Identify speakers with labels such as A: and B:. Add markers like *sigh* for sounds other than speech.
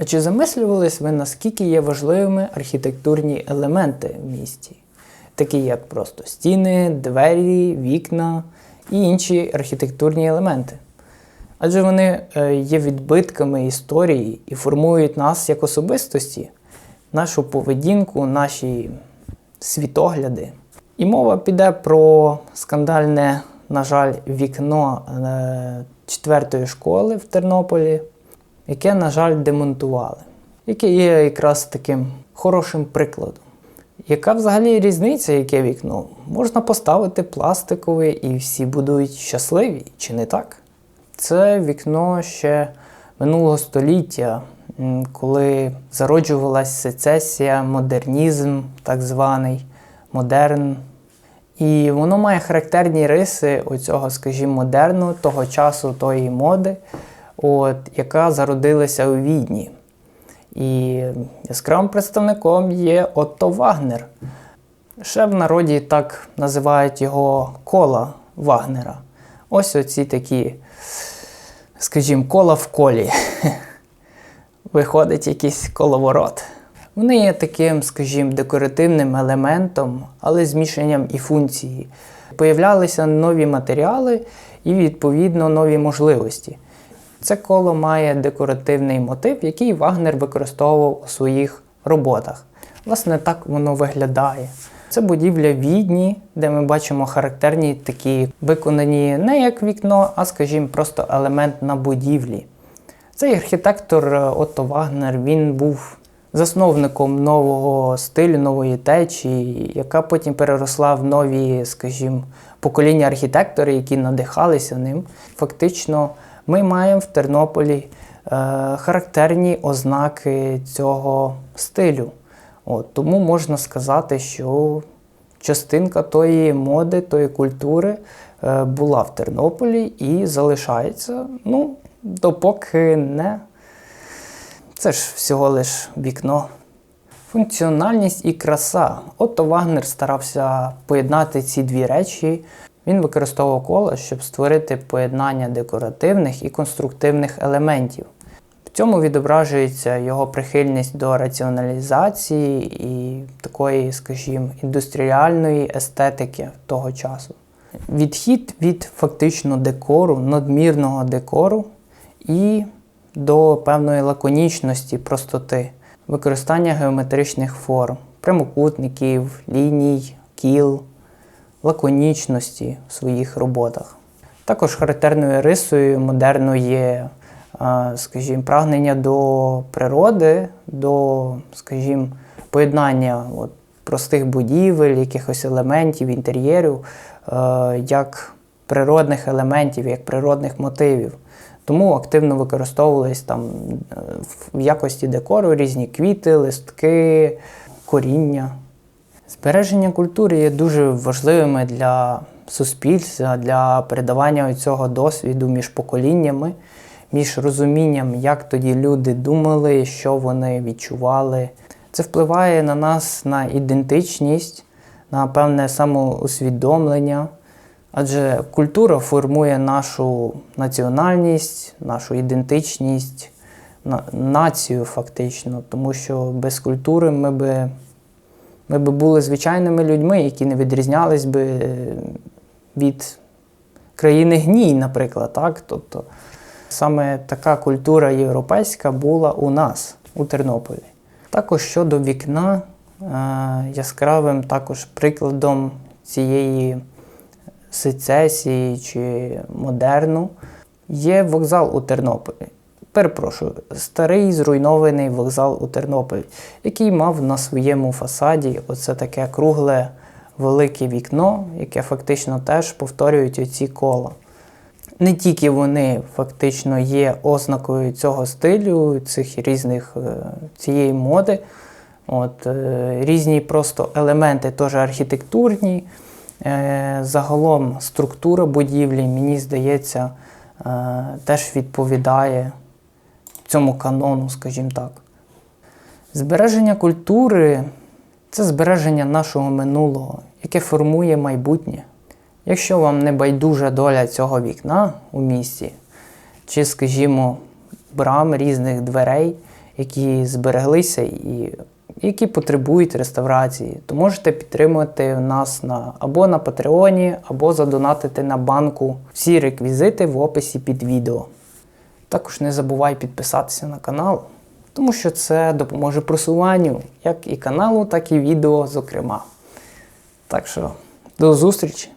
A: А чи замислювались ви, наскільки є важливими архітектурні елементи в місті? Такі як просто стіни, двері, вікна і інші архітектурні елементи? Адже вони е, є відбитками історії і формують нас як особистості, нашу поведінку, наші світогляди. І мова піде про скандальне, на жаль, вікно е, четвертої школи в Тернополі, яке, на жаль, демонтували, яке є якраз таким хорошим прикладом. Яка взагалі різниця, яке вікно? Можна поставити пластикове і всі будуть щасливі, чи не так? Це вікно ще минулого століття, коли зароджувалася сецесія, модернізм, так званий модерн. І воно має характерні риси оцього, скажімо, модерну, того часу, тої моди, от, яка зародилася у Відні. І яскравим представником є Отто Вагнер. Ще в народі так називають його кола Вагнера. Ось оці такі, скажімо, кола в колі. *laughs* Виходить якийсь коловорот. Вони є таким, скажімо, декоративним елементом, але з мішанням і функції. Появлялися нові матеріали і, відповідно, нові можливості. Це коло має декоративний мотив, який Вагнер використовував у своїх роботах. Власне, так воно виглядає. Це будівля Відні, де ми бачимо характерні такі виконані не як вікно, а, скажімо, просто елемент на будівлі. Цей архітектор е, Отто Вагнер він був засновником нового стилю, нової течії, яка потім переросла в нові, скажімо, покоління архітекторів, які надихалися ним. Фактично, ми маємо в Тернополі е, характерні ознаки цього стилю. От, тому можна сказати, що частинка тої моди, тої культури е, була в Тернополі і залишається, ну, допоки не. Це ж всього лиш вікно. Функціональність і краса. Отто Вагнер старався поєднати ці дві речі. Він використовував коло, щоб створити поєднання декоративних і конструктивних елементів. В цьому відображується його прихильність до раціоналізації і такої, скажімо, індустріальної естетики того часу. Відхід від фактично декору, надмірного декору і до певної лаконічності, простоти, використання геометричних форм, прямокутників, ліній, кіл, лаконічності в своїх роботах. Також характерною рисою модерну є, скажімо, прагнення до природи, до, скажімо, поєднання от, простих будівель, якихось елементів, інтер'єрів, е, як природних елементів, як природних мотивів. Тому активно використовувались там е, в якості декору різні квіти, листки, коріння. Збереження культури є дуже важливими для суспільства, для передавання цього досвіду між поколіннями, між розумінням, як тоді люди думали, що вони відчували. Це впливає на нас, на ідентичність, на певне самоусвідомлення. Адже культура формує нашу національність, нашу ідентичність, на- націю фактично, тому що без культури ми би, ми би були звичайними людьми, які не відрізнялись би е, від країни гній, наприклад. Так? Тобто саме така культура європейська була у нас, у Тернополі. Також щодо вікна, е, яскравим також прикладом цієї сецесії чи модерну, є вокзал у Тернополі. Перепрошую, старий зруйнований вокзал у Тернополі, який мав на своєму фасаді оце таке кругле велике вікно, яке фактично теж повторюють оці кола. Не тільки вони фактично є ознакою цього стилю, цих різних е, цієї моди, от, е, різні просто елементи, теж архітектурні. Е, Загалом структура будівлі, мені здається, теж відповідає цьому канону, скажімо так. Збереження культури це збереження нашого минулого, яке формує майбутнє. Якщо вам не байдужа доля цього вікна у місті, чи, скажімо, брам різних дверей, які збереглися і які потребують реставрації, то можете підтримати нас на або на Патреоні, або задонатити на банку. Всі реквізити в описі під відео. Також не забувай підписатися на канал, тому що це допоможе просуванню як і каналу, так і відео, зокрема. Так що до зустрічі!